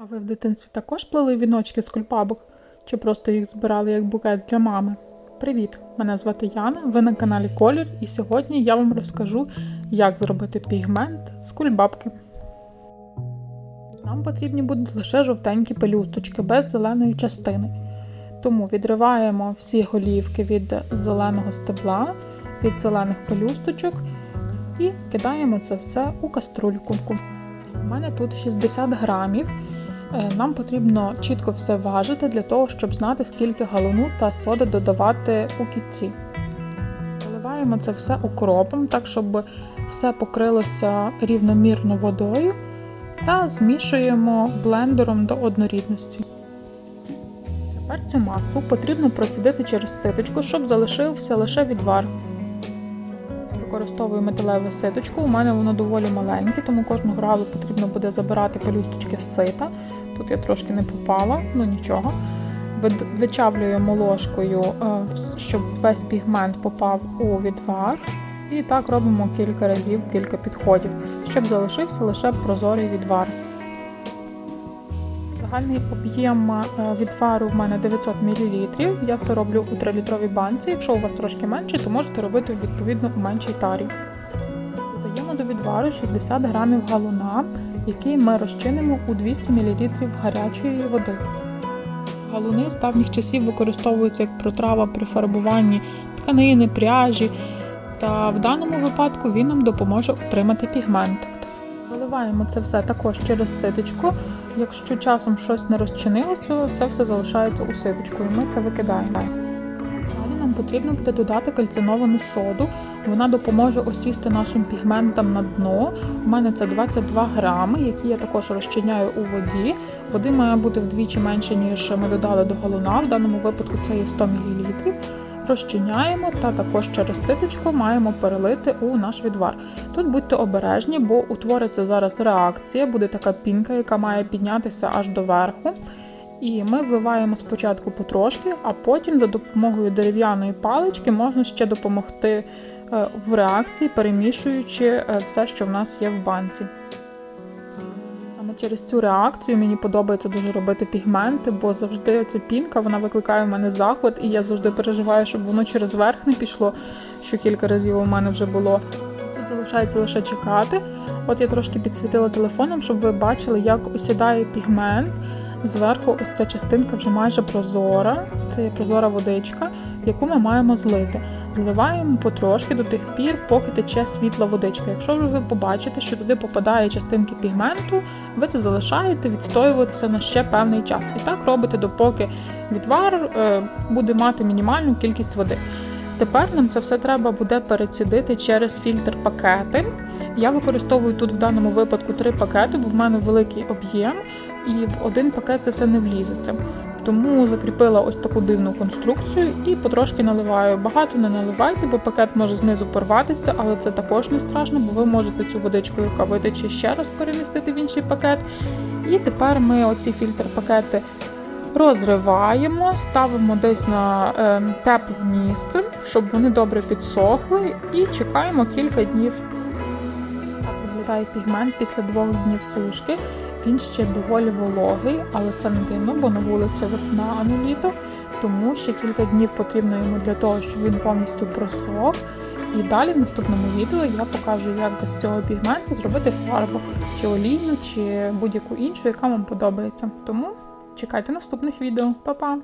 А ви в дитинстві також плели віночки з кульбабок? Чи просто їх збирали як букет для мами? Привіт! Мене звати Яна, ви на каналі Колір, і сьогодні я вам розкажу, як зробити пігмент з кульбабки. Нам потрібні будуть лише жовтенькі пелюсточки без зеленої частини. Тому відриваємо всі голівки від зеленого стебла, від зелених пелюсточок і кидаємо це все у каструльку. У мене тут 60 грамів. Е, Нам потрібно чітко все важити для того, щоб знати, скільки галону та соди додавати у кітці. Заливаємо це все окропом, так щоб все покрилося рівномірно водою та змішуємо блендером до однорідності. Тепер цю масу потрібно процідити через ситочку, щоб залишився лише відвар. Використовую металеву ситочку, у мене воно доволі маленьке, тому кожного разу потрібно буде забирати пелюсточки з сита. Тут я трошки не попала, ну нічого. Вичавлюємо ложкою, е, щоб весь пігмент попав у відвар. І так робимо кілька разів, кілька підходів, щоб залишився лише прозорий відвар. Загальний об'єм е, відвару в мене 900 мл. Я це роблю у 3-літровій банці. Якщо у вас трошки менше, то можете робити відповідно у меншій тарі. Додаємо до відвару 60 грамів галуна, який ми розчинимо у 200 мл гарячої води. Галуни з давніх часів використовуються як протрава при фарбуванні тканини, пряжі, та в даному випадку він нам допоможе отримати пігмент. Виливаємо це все також через ситочку. Якщо часом щось не розчинилося, це все залишається у ситочку, і ми це викидаємо. Далі нам потрібно буде додати кальциновану соду. Вона допоможе осісти нашим пігментам на дно. У мене це 22 грами, які я також розчиняю у воді. Води має бути вдвічі менше, ніж ми додали до галуна. В даному випадку це є 100 мл. Розчиняємо та також через ситочку маємо перелити у наш відвар. Тут будьте обережні, бо утвориться зараз реакція, буде така пінка, яка має піднятися аж до верху. І ми вливаємо спочатку потрошки, а потім за допомогою дерев'яної палички можна ще допомогти в реакції, перемішуючи е, все, що в нас є в банці. Саме через цю реакцію мені подобається дуже робити пігменти, бо завжди ця пінка вона викликає в мене захват, і я завжди переживаю, щоб воно через верх не пішло, що кілька разів у мене вже було. Тут залишається лише чекати. От я трошки підсвітила телефоном, щоб ви бачили, як осідає пігмент. Зверху ось ця частинка вже майже прозора. Це є прозора водичка, яку ми маємо злити. Зливаємо потрошки до тих пір, поки тече світла водичка. Якщо ви побачите, що туди попадає частинки пігменту, ви це залишаєте відстоюватися на ще певний час. І так робите, допоки відвар е, буде мати мінімальну кількість води. Тепер нам це все треба буде перецідити через фільтр пакети. Я використовую тут в даному випадку три пакети, бо в мене великий об'єм, і в один пакет це все не влізеться. Тому закріпила ось таку дивну конструкцію і потрошки наливаю. Багато не наливайте, бо пакет може знизу порватися, але це також не страшно, бо ви можете цю водичку, яка витече, ще раз перемістити в інший пакет. І тепер ми оці фільтр-пакети розриваємо, ставимо десь на е, тепле місце, щоб вони добре підсохли, і чекаємо кілька днів. Так пігмент після двох днів сушки. Він ще доволі вологий, але це не дивно, бо на вулиці весна, а не літо. Тому ще кілька днів потрібно йому для того, щоб він повністю просох. І далі в наступному відео я покажу, як з цього пігменту зробити фарбу, чи олійну, чи будь-яку іншу, яка вам подобається. Тому чекайте наступних відео. Па-па!